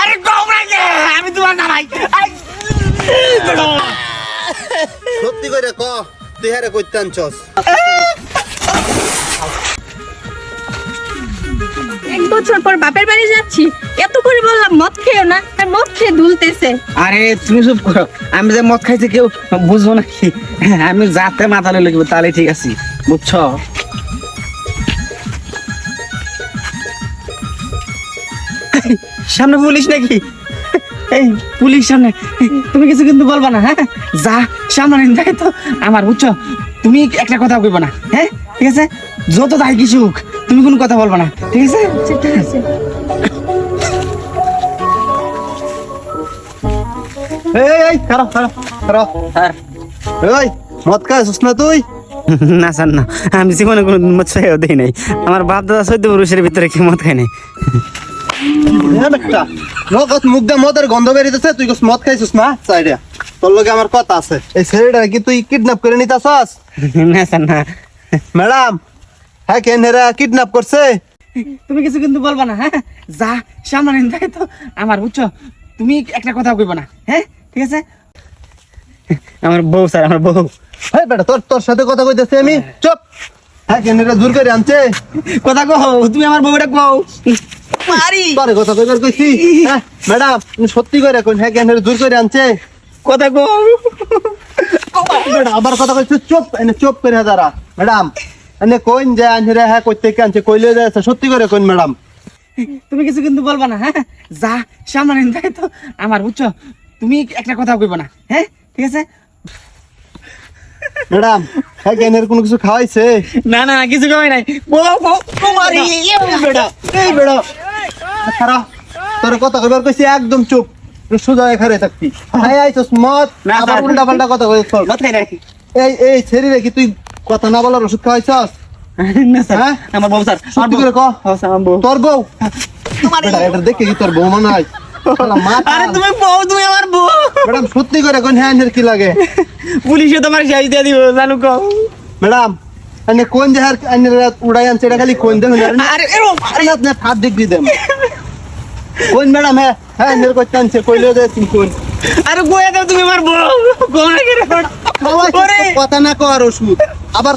আরে কম কে? আমি তোমার বেটা। সত্যি করে ক তুই হারে আনছস? এক বছর পর বাপের বাড়ি যাচ্ছি এত করে বললাম মদ খেও না আর মদ খেয়ে দুলতেছে। আরে তুমি চুপ করো। আমি যে মদ খাইতে কেউ বুঝব নাকি? আমি যাতে মাথা লাগবে তাহলে ঠিক আছে। বুঝছ? সামনে পুলিশ নাকি? এই পুলিশ সামনে। তুমি কিছু কিন্তু বলবা না হ্যাঁ? যা সামনে যাই তো। আমার বুঝছ তুমি একটা কথা কইবা না হ্যাঁ? ঠিক আছে? যত তাই কিছু তুমি কোনো কথা বলবা না ঠিক আছে? ঠিক আছে এই এই খারাপ খারাপ খারাপ। আর এই মদ না তুই? না স্যার না। আমি জীবনে কোনো মদ খাইও দেই নাই। আমার বাপ দাদা চৈদ্দ পুরুষের ভিতরে কি মদ খাই নাই। হ্যাঁ নগদ মুখ দিয়ে মদের গন্ধ বেরিতেছে তুই মদ খাইছস না? সাইডে তোর লগে আমার কথা আছে। এই ছেলেটা কি তুই কিডন্যাপ করে নিতাছস? না স্যার না। ম্যাডাম হ্যাঁ কেন হেরা কিডন্যাপ করছে? তুমি কিছু কিন্তু বলবা না হ্যাঁ? যা সামনে যাই তো। আমার বুঝছ? তুমি একটা কথা কইবা না হ্যাঁ? ঠিক আছে? আমার বউ স্যার আমার বউ। হ্যাঁ বেটা তোর তোর সাথে কথা কইতেছি আমি। চুপ। হ্যাঁ কেন জোর করে আনছে? কথা কও তুমি আমার বউটা কও। কথা কইবার কইছি? হ্যাঁ ম্যাডাম তুমি সত্যি করে কোন হ্যাঁ জোর করে আনছে। কথা আবার কথা কইছি চুপ এনে চুপ করে হাজারা ম্যাডাম এনে কোন যে আনছে হ্যাঁ কইতে কে আনছে কইলে যাচ্ছে সত্যি করে কোন ম্যাডাম। তুমি কিছু কিন্তু বলবা না হ্যাঁ? যা সামনে যাই তো। আমার বুঝছ? তুমি একটা কথা কইবা না হ্যাঁ? ঠিক আছে? ম্যাডাম হ্যাঁ কেন কোনো কিছু খাওয়াইছে? না না কিছু খাওয়াই নাই। বউ বউ বউ মারি। বেটা এই বেটা তোর কথা কইবার কইছি একদম চুপ। সোজা এখানে হাই আইছস মত আবার উল্টা পাল্টা কথা কইছস মদ খাই নাই এই এই কি তুই কথা না বলার ওষুধ খাওয়াইছস? না স্যার। হ্যাঁ? আমার বউ স্যার। আমার সত্যি বউ। করে হ্যাঁ, স্যার, আমার বউ। তোর বউ? বেটা এটা দেখে কি তোর বউ মনে হয়? আরে তুমি বউ তুমি আমার বউ। ম্যাডাম সত্যি করে কোন হ্যাঁ এর কি লাগে? পুলিশে তোমার সাইজ দিয়ে দিব জানো কও। ম্যাডাম এনে কোন জাহার এনে উড়াই আনছে এটা খালি কোন দেন আরে আরে আপনি হাত ডিগ্রি দেন। কোন ম্যাডাম হ্যাঁ হ্যাঁ এনে কইতে আনছে কইলে যে তুমি কোন। আরে কইয়া দাও তুমি আমার বউ। কোন? করে কথা না কর ওষুধ। আবার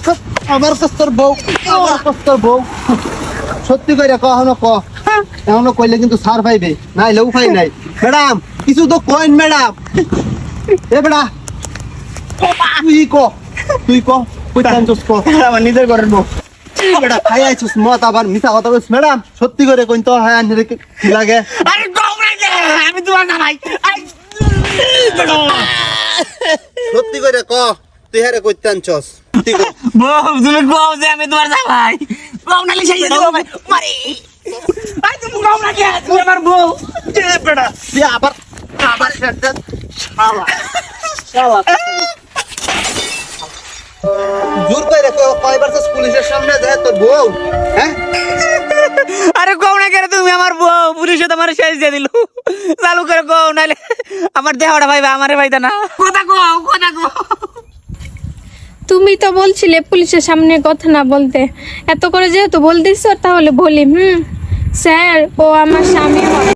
আবার তোর বউ আবার তোর বউ। সত্যি কইরা ক হনো ক এখনও কইলে কিন্তু সার পাইবে নাই লেউ পাই নাই। ম্যাডাম কিছু তো কইন ম্যাডাম। এ বেড়া তুই ক তুই ক কই চান্সস ক আমার নিজের ঘরের বউ। বেটা খাই আইছস মত আবার মিছা কথা কইছ ম্যাডাম সত্যি করে কইন তো হ্যাঁ আনরে কি কি লাগে? আরে কম রেখে আমি তোমার জামাই। আই, সত্যি করে ক তুই হারে কইতে আনছস? বউ তুমি কও যে আমি তোমার জামাই। কম নালি সাইজ দিব ভাই মারি। আই তুমি কম রেখে তুমি আমার বউ। এ বেটা তুই আবার আবার সেটা শালা শালা। জোর করে কয়বার পুলিশের সামনে যায় তোর বউ হ্যাঁ? আরে কও না কেন তুমি আমার বউ পুলিশে তোমার শেষ দিয়ে দিল। চালু করে কও নাইলে আমার দেহটা ভাইবা আমারে ভাইতা না। কথা কও কথা কও। তুমি তো বলছিলে পুলিশের সামনে কথা না বলতে। এত করে যেহেতু বলতেছ তাহলে বলি হুম? স্যার ও আমার স্বামী হয়.